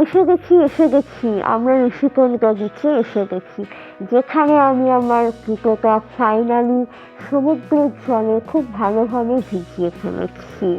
এসে গেছি এসে গেছি। আমরা ঋষিকণিকা গেছি, এসে গেছি। যেখানে আমি আমার ক্রিকেটটা ফাইনালি সমুদ্রের জলে খুব ভালোভাবে ভিজিয়ে ফেলেছি।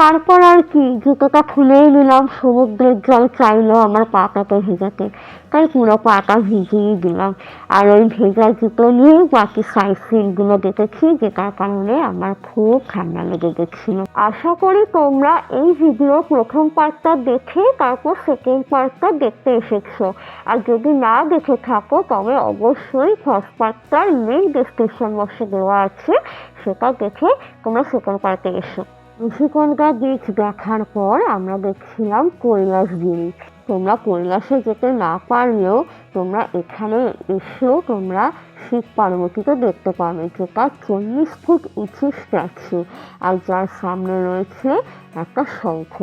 তারপর আর কি, জুতোটা খুলেই নিলাম, সমুদ্রের জল চাইলো আমার পাটাকে ভেজাতে। তাই পুরো পাটা ভিজিয়ে দিলাম। আর ওই ভেজা জুতো নিয়ে বাকি সাইড সিনগুলো দেখেছি, যেটার কারণে আমার খুব ঠান্ডা লেগে গেছিল। আশা করি তোমরা এই ভিডিও প্রথম পার্টটা দেখে, তারপর সেকেন্ড পার্টটা দেখতে এসেছ। আর যদি না দেখে থাকো, তবে অবশ্যই ফার্স্ট পার্টটার লিঙ্ক ডিসক্রিপশন বক্সে দেওয়া আছে, সেটা দেখে তোমরা সেকেন্ড পার্টে এসো। ঋষিকণকা বীচ দেখার পর আমরা দেখছিলাম কৈলাসগিরি তোমরা কৈলাসে যেতে না পারলেও তোমরা এখানে এসেও তোমরা শিব পার্বতীকে দেখতে পাবে যেটা চল্লিশ ফুট উঁচু স্ট্যাচু আর যার সামনে রয়েছে একটা শঙ্খ।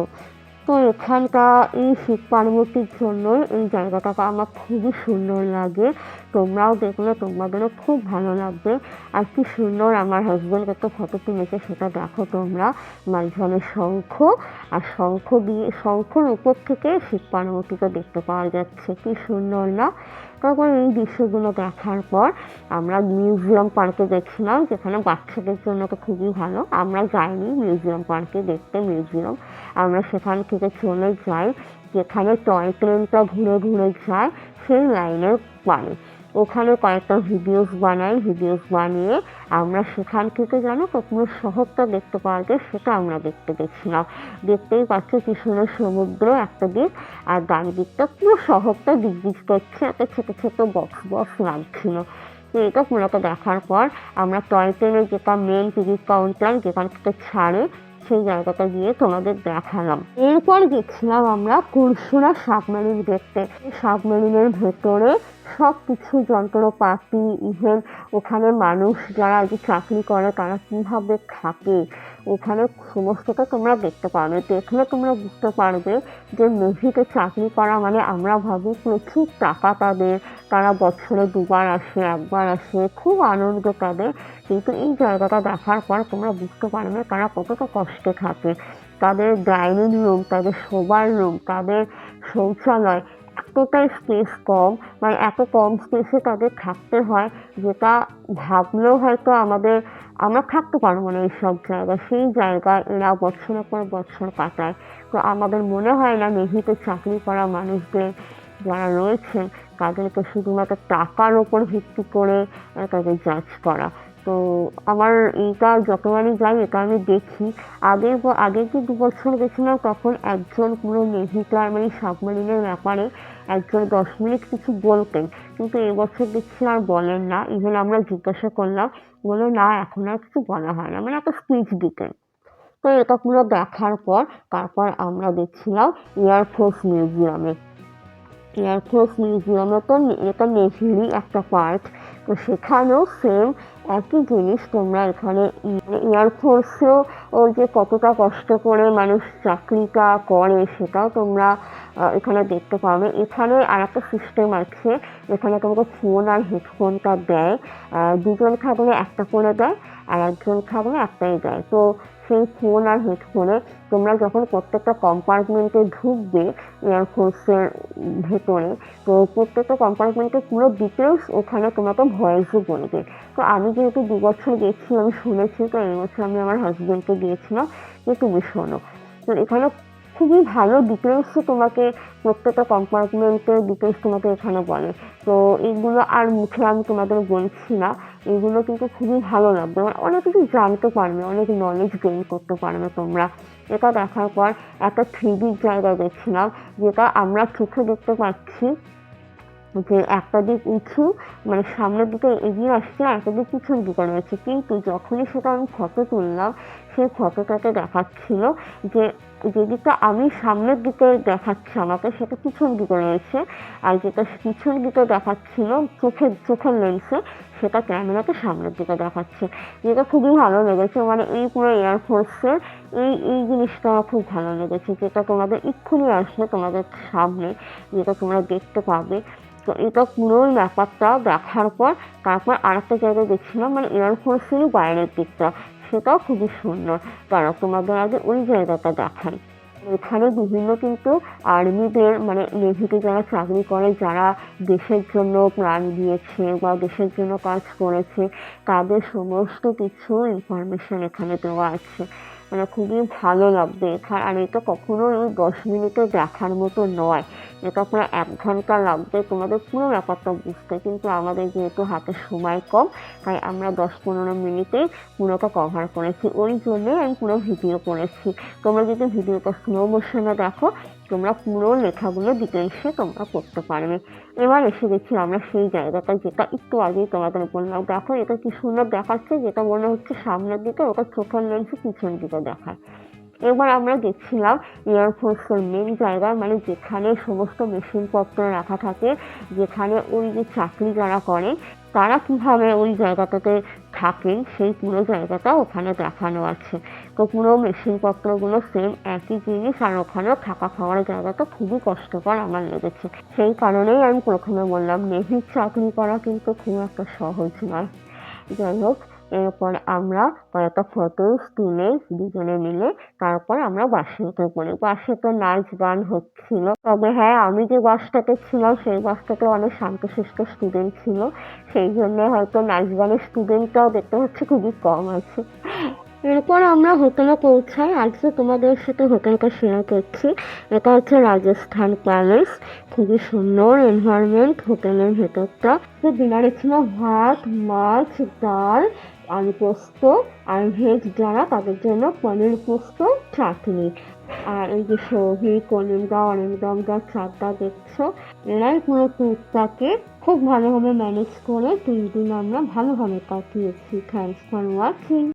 তো এখানকার এই শিব পার্বতীর জন্য এই জায়গাটাকে আমার খুবই সুন্দর লাগে। তোমরাও দেখলে তোমাদেরও খুব ভালো লাগবে। আর কি সুন্দর আমার হাজব্যান্ড একটা ফটো তুলেছে, সেটা দেখো তোমরা। মাঝখানে শঙ্খ, আর শঙ্খ দিয়ে, শঙ্খর উপর থেকে শিব পার্বতীকে দেখতে পাওয়া যাচ্ছে, কি সুন্দর না? তারপর এই দৃশ্যগুলো দেখার পর আমরা মিউজিয়াম পার্কে গেছিলাম, যেখানে বাচ্চাদের জন্য তো খুবই ভালো। আমরা যাইনি মিউজিয়াম পার্কে দেখতে মিউজিয়াম আমরা সেখান থেকে চলে যাই, যেখানে টয় ট্রেনটা ঘুরে ঘুরে যায়, সেই লাইনের পারে ওখানে কয়েকটা ভিডিওস বানাই ভিডিওস বানিয়ে আমরা সেখান থেকে যেন পুরো শহরটা দেখতে পাওয়া যায়, সেটা আমরা দেখতে গেছিলাম দেখতেই পাচ্ছি সুন্দর সমুদ্র, একটা দিক, আর ডান দিকটা পুরো শহরটা দিক করছে, একটা ছোটো ছোটো বক্স বক্স লাগছিল। এটা পুরোটা দেখার পর আমরা টয় ট্রেনের যেটা মেন টিকিট কাউন্টার যেখান থেকে ছাড়ে সেই জায়গাটা গিয়ে তোমাদের দেখালাম। এরপর গেছিলাম আমরা কুরসুরা সাবমেরিন দেখতে। সাবমেরিনের ভেতরে সব কিছু যন্ত্রপাতি ইভেন ওখানে মানুষ যারা কি চাকরি করে তারা কীভাবে থাকে? ওখানে সমস্তটা তোমরা দেখতে পারবে দেখলে তোমরা বুঝতে পারবে যে নেভিতে চাকরি করা মানে আমরা ভাবি প্রচুর টাকা তাদের তারা বছরে দুবার আসে, একবার আসে, খুব আনন্দ তাদের কিন্তু এই জায়গাটা দেখার পর তোমরা বুঝতে পারবে তারা কতটা কষ্টে থাকে। তাদের ডাইনিং রুম তাদের শোবার রুম তাদের শৌচালয় এতটাই স্পেস কম মানে এত কম স্পেসে তাদের থাকতে হয়, যেটা ভাবলেও হয়তো আমাদের, আমরা থাকতে পারব না এইসব জায়গায়। সেই জায়গায় এরা বছরের পর বছর কাটায়। তো আমাদের মনে হয় না নেভিতে চাকরি করা মানুষদের যারা রয়েছে তাদেরকে শুধুমাত্র টাকার ওপর ভিত্তি করে তাদের জাজ করা। তো আমার এইটা যতবারই যাই, এটা আমি দেখি। আগে আগে যে দু বছর গেছিলাম, তখন একজন পুরো নেভিটার মানে সাবমেরিনের ব্যাপারে একজন দশ মিনিট কিছু বলতেন। কিন্তু এবছর দেখছি আর বলেন না। ইভেন আমরা জিজ্ঞাসা করলাম বলে না, এখন আর কিছু বলা হয় না। মানে একটা স্পিচ দিতেন। তো এটা পুরো দেখার পর, তারপর আমরা দেখছিলাম এয়ারফোর্স মিউজিয়ামে এয়ারফোর্স মিউজিয়ামে তো এটা নেভিরই একটা পার্ট তো সেখানেও সেম একই জিনিস তোমরা এখানে এয়ারফোর্সেও ওই যে কতটা কষ্ট করে মানুষ চাকরিটা করে সেটাও তোমরা এখানে দেখতে পাবে। এখানে আর একটা সিস্টেম আছে, এখানে তোমাকে ফোন আর হেডফোনটা দেয় দুজন থাকলে একটা করে দেয়। আর একজন থাকলে একটাই যায়। তো সেই ফোন আর হেডফোনে তোমরা যখন প্রত্যেকটা কম্পার্টমেন্টে ঢুকবে এয়ারফোর্সের ভেতরে, তো প্রত্যেকটা কম্পার্টমেন্টের পুরো ডিটেলস ওখানে তোমাকে ভয়েসও বলবে। তো আমি যেহেতু দু বছর গেছি, আমি শুনেছি, তো এই বছর আমি আমার হাজব্যান্ডকে গিয়েছিলাম যে তুমি শোনো। তো এখানে খুবই ভালো ডিটেলসে তোমাকে প্রত্যেকটা কম্পার্টমেন্টের ডিটেলস তোমাকে এখানে বলে। তো এইগুলো আর মুখে আমি তোমাদের বলছি না। এগুলো কিন্তু খুবই ভালো লাগবে মানে অনেক কিছু জানতে পারবে, অনেক নলেজ গেইন করতে পারবে তোমরা। এটা দেখার পর একটা থ্রি জায়গা দেখছিলাম, যেটা আমরা চোখে দেখতে পাচ্ছি যে একটা দিক উঁচু মানে সামনের দিকে এগিয়ে আসছে, আর একটা দিক পিছন দিকে রয়েছে। কিন্তু যখনই সেটা আমি ফটো তুললাম সেই ফটোটাতে দেখাচ্ছিল যে যে দিকটা আমি সামনের দিকে দেখাচ্ছে আমাকে, সেটা পিছন দিকে রয়েছে। আর যেটা পিছন দিকে দেখাচ্ছিল, চোখের চোখের লেন্সে, সেটা ক্যামেরাতে সামনের দিকে দেখাচ্ছে। যেটা খুবই ভালো লেগেছে মানে এই পুরো এয়ারফোর্সের এই এই জিনিসটা আমার খুব ভালো লেগেছে, যেটা তোমাদের এক্ষুনি আসবে তোমাদের সামনে, যেটা তোমরা দেখতে পাবে। তো এটা পুরোই ব্যাপারটা দেখার পর, তারপর আরেকটা জায়গায় দেখছিলাম মানে এয়ারফোর্সেরই বাইরের দিকটা। সেটাও খুবই সুন্দর। তারা তোমাদের আগে ওই জায়গাটা দেখায় এখানে বিভিন্ন কিন্তু আর্মিদের মানে নেভিতে যারা চাকরি করে, যারা দেশের জন্য প্রাণ দিয়েছে বা দেশের জন্য কাজ করেছে, তাদের সমস্ত কিছু ইনফরমেশন এখানে দেওয়া আছে। মানে খুবই ভালো লাগবে। এখানে আর এটা কখনোই ওই দশ মিনিটে দেখার মতো নয়। এটা প্রায় এক ঘণ্টা লাগবে তোমাদের পুরো ব্যাপারটা বুঝতে। কিন্তু আমাদের যেহেতু হাতে সময় কম, তাই আমরা দশ পনেরো মিনিটেই পুরোটা কভার করেছি। ওই জন্যই আমি পুরো ভিডিও করেছি। তোমরা যদি ভিডিওটা স্লো মোশনে দেখো তোমরা পুরো লেখাগুলো ডিটেলসে তোমরা করতে পারবে। এবার এসে গেছি আমরা সেই জায়গাটা, যেটা একটু আগেই তোমাদের বললাম। দেখো, এটা কি সুন্দর দেখাচ্ছে, যেটা মনে হচ্ছে সামনের দিকে, ওটা চোখের লেন্সে পিছন দিকে দেখায়। এবার আমরা গেছিলাম এয়ারফোর্সের মেন জায়গায় মানে যেখানে সমস্ত মেশিনপত্র রাখা থাকে, যেখানে ওই যে চাকরি যারা করে, তারা কীভাবে ওই জায়গাটাতে থাকেন, সেই পুরো জায়গাটা ওখানে দেখানো আছে। তো পুরো মেশিনপত্রগুলো সেম একই জিনিস আর ওখানে থাকা খাওয়ার জায়গাটা খুবই কষ্টকর আমার লেগেছে। সেই কারণেই আমি প্রথমে বললাম নেভির চাকরি করা কিন্তু খুব একটা সহজ নয়। যাই হোক, এরপর আমরা কয়েকটা ফটো তুলে দুজনে মিলে তারপর আমরা বাসে উঠে পড়ি। বাসে তো নাচ গান হচ্ছিল। তবে হ্যাঁ আমি যে বাসটাতে ছিলাম, সেই বাসটাতে অনেক শান্তশিষ্ট স্টুডেন্ট ছিল। সেই জন্য হয়তো নাচ গানের স্টুডেন্টটাও দেখতে হচ্ছে খুবই কম আছে। এরপর আমরা হোটেলে পৌঁছাই। আজকে তোমাদের সাথে হোটেলটা শেয়ার করছি। এটা হচ্ছে রাজস্থান প্যালেস খুবই সুন্দর এনভায়রনমেন্ট হোটেলের ভেতরটা। তো ডিনারে ছিল ভাত, মাছ, ডাল, আলু পোস্ত আর ভেজ যারা, তাদের জন্য পনির পোস্ত, চাটনি। আর এই যে সৌভি কলিমদা যা চারটা দেখছ, এরাই পুরো ট্যুরটাকে খুব ভালোভাবে ম্যানেজ করে তিন দিন আমরা ভালোভাবে কাটিয়েছি। Thanks for watching